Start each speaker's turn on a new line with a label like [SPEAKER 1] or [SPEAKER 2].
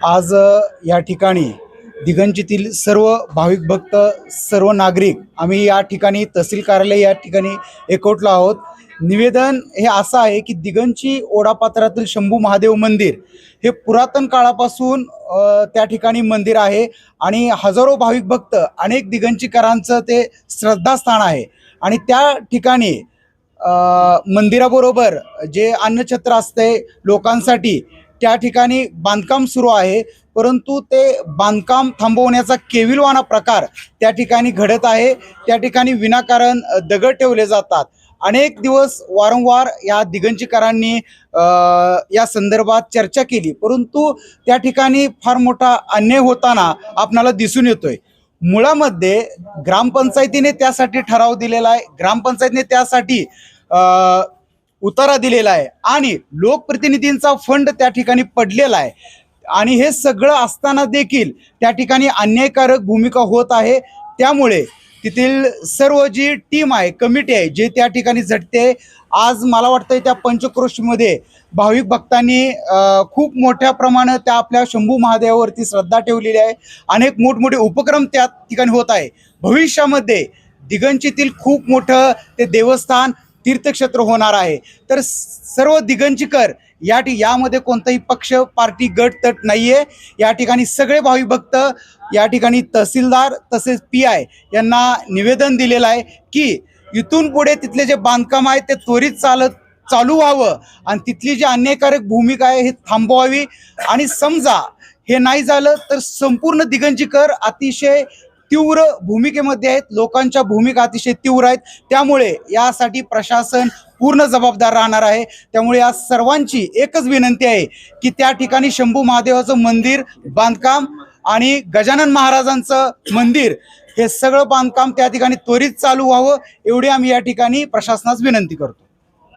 [SPEAKER 1] आज या ठिकाणी दिगंजीतील सर्व भाविक भक्त सर्व नागरिक आम्ही या ठिकाणी तहसील कार्यालय या ठिकाणी एकवटलो आहोत. निवेदन हे असं आहे की दिगंची ओढापात्रातील शंभू महादेव मंदिर हे पुरातन काळापासून त्या ठिकाणी मंदिर आहे आणि हजारो भाविक भक्त अनेक दिगंचीकरांचं ते श्रद्धास्थान आहे. आणि त्या ठिकाणी मंदिराबरोबर जे अन्नछत्र असते लोकांसाठी त्या ठिकाणी बांधकाम सुरू आहे. परंतु ते बांधकाम थांबवण्याचा केविलवाना प्रकार त्या ठिकाणी घडत आहे. त्या ठिकाणी विनाकारण दगड ठेवले जातात. अनेक दिवस वारंवार या दिगंजीकरांनी या संदर्भात चर्चा केली. परंतु त्या ठिकाणी फार मोठा अन्याय होताना आपणाला दिसून येतोय. मुळामध्ये ग्रामपंचायतीने त्यासाठी ठराव दिलेला आहे. ग्रामपंचायतीने त्यासाठी उतारा दिलेला आहे. आणि लोकप्रतिनिधींचा फंड त्या ठिकाणी पडलेला आहे. आणि हे सगळं असताना देखील त्या ठिकाणी अन्यायकारक भूमिका होत आहे. त्यामुळे तेथील सर्व जी टीम आहे कमिटी आहे जे त्या ठिकाणी झटते आज मला वाटतंय त्या पंचक्रोशीमध्ये भाविक भक्तांनी खूप मोठ्या प्रमाणात त्या आपल्या शंभू महादेवावरती श्रद्धा ठेवलेली आहे. अनेक मोठमोठे उपक्रम त्या ठिकाणी होत आहे. भविष्यामध्ये दिगंचीतील खूप मोठं ते देवस्थान तीर्थक्षेत्र होणार आहे. तर सर्व दिगंजीकर या ठि यामध्ये कोणताही पक्ष पार्टी गट तट आहे या ठिकाणी सगळे भावी भक्त या ठिकाणी तहसीलदार तसेच पी आय यांना निवेदन दिलेलं आहे की इथून पुढे तिथले जे बांधकाम आहे ते त्वरित चालत चालू व्हावं आणि तिथली जी अन्यायकारक भूमिका आहे हे थांबवावी. आणि समजा हे नाही झालं तर संपूर्ण दिगंजीकर अतिशय तीव्र भूमिकेमध्ये आहेत. लोकांच्या भूमिका अतिशय तीव्र आहेत. त्यामुळे यासाठी प्रशासन पूर्ण जबाबदार राहणार आहे. त्यामुळे या सर्वांची एकच विनंती आहे की त्या ठिकाणी शंभू महादेवाचं मंदिर बांधकाम आणि गजानन महाराजांचं मंदिर हे सगळं बांधकाम त्या ठिकाणी त्वरित चालू व्हावं. एवढी आम्ही या ठिकाणी प्रशासनास विनंती करतो.